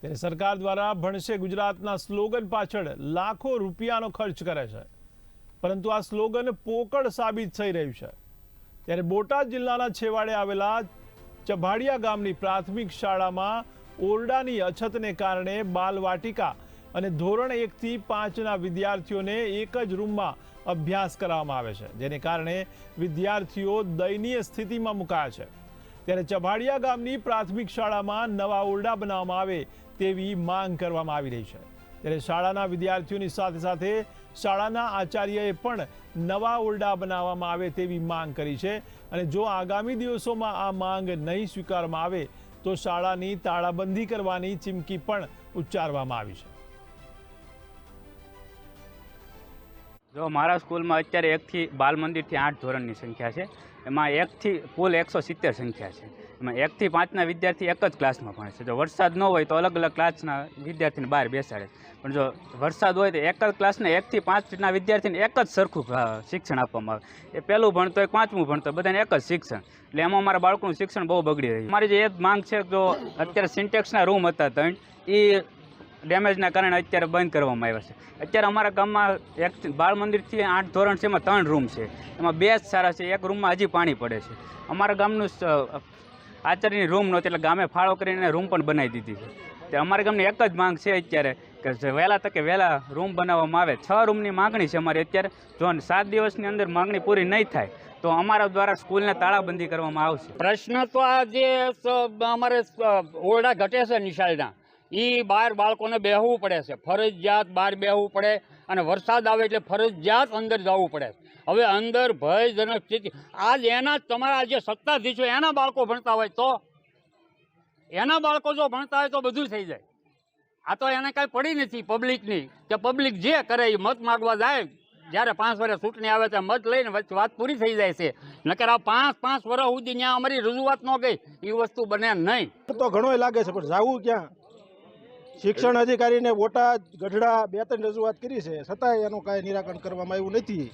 ત્યારે સરકાર દ્વારા ભણશે ગુજરાતના સ્લોગન પાછળ લાખો રૂપિયાનો ખર્ચ કરે છે. પરંતુ આ સ્લોગન પોકળ સાબિત થઈ રહ્યું છે. ત્યારે બોટાદ જિલ્લાના છેવાડે આવેલા ચભાડિયા ગામની પ્રાથમિક શાળામાં ઓરડાની અછતને કારણે બાલવાટિકા અને ધોરણ એકથી પાંચના વિદ્યાર્થીઓને એક જ રૂમમાં અભ્યાસ કરવામાં આવે છે. જેને કારણે વિદ્યાર્થીઓ દયનીય સ્થિતિમાં મુકાયા છે. ત્યારે ચભાડિયા ગામની પ્રાથમિક શાળામાં નવા ઓરડા બનાવવામાં આવે તેવી માંગ કરવામાં આવી રહી છે. ત્યારે શાળાના વિદ્યાર્થીઓની સાથે સાથે શાળાના આચાર્યએ પણ નવા ઓરડા બનાવવામાં આવે તેવી માંગ કરી છે અને જો આગામી દિવસોમાં આ માંગ નહીં સ્વીકારવામાં આવે તો શાળાની તાળાબંધી કરવાની ચીમકી પણ ઉચ્ચારવામાં આવી છે. જો મારા સ્કૂલમાં અત્યારે એકથી બાલ મંદિરથી આઠ ધોરણની સંખ્યા છે. એમાં એકથી કુલ એકસો સિત્તેર સંખ્યા છે. એમાં એકથી પાંચના વિદ્યાર્થી એક જ ક્લાસમાં ભણે છે. જો વરસાદ ન હોય તો અલગ અલગ ક્લાસના વિદ્યાર્થીને બહાર બેસાડે. પણ જો વરસાદ હોય તો એક જ ક્લાસને એકથી પાંચના વિદ્યાર્થીને એક જ સરખું શિક્ષણ આપવામાં આવે. એ પહેલું ભણતો હોય, પાંચમું ભણતો બધાને એક જ શિક્ષણ. એટલે એમાં અમારા બાળકોનું શિક્ષણ બહુ બગડી રહ્યું મારી જે એક માંગ છે, જો અત્યારે સિન્ટેક્સના રૂમ હતા ત્રણ એ ડેમેજના કારણે અત્યારે બંધ કરવામાં આવ્યા છે. અત્યારે અમારા ગામમાં એક બાળ મંદિરથી આઠ ધોરણ છે, એમાં ત્રણ રૂમ છે. એમાં બે જ સારા છે, એક રૂમમાં હજી પાણી પડે છે. અમારા ગામનું આચાર્યની રૂમ નહોતી, એટલે ગામે ફાળો કરીને રૂમ પણ બનાવી દીધી છે. તે અમારા ગામની એક જ માંગ છે અત્યારે, કે વહેલા તકે વહેલા રૂમ બનાવવામાં આવે. છ રૂમની માંગણી છે અમારી અત્યારે. જો સાત દિવસની અંદર માંગણી પૂરી નહીં થાય, તો અમારા દ્વારા સ્કૂલને તાળાબંધી કરવામાં આવશે. પ્રશ્ન તો આ જે અમારે ઓરડા ઘટે છે નિશાળના. એ બહાર બાળકોને બેહવું પડે છે. ફરજિયાત બહાર બેહવું પડે અને વરસાદ આવે એટલે ફરજિયાત અંદર જવું પડે હવે અંદર ભયજનક સ્થિતિ. આજ એના તમારા જે સત્તાધીશો એના બાળકો ભણતા હોય તો? એના બાળકો જો ભણતા હોય તો બધું થઈ જાય. આ તો એને કાંઈ પડી નથી પબ્લિકની કે પબ્લિક જે કરે એ મત માગવા જાય. જ્યારે પાંચ વર્ષ ચૂંટણી આવે ત્યાં મત લઈને વાત પૂરી થઈ જાય છે. નકર આ પાંચ પાંચ વર્ષ સુધી ત્યાં અમારી રજૂઆત ન ગઈ. એ વસ્તુ બને નહીં. તો ઘણોય લાગે છે, પણ જાવું ક્યાં? શિક્ષણ અધિકારીને બોટાદ ગઢડા બે ત્રણ રજૂઆત કરી છે. છતાંય એનું કાંઈ નિરાકરણ કરવામાં આવ્યું નથી.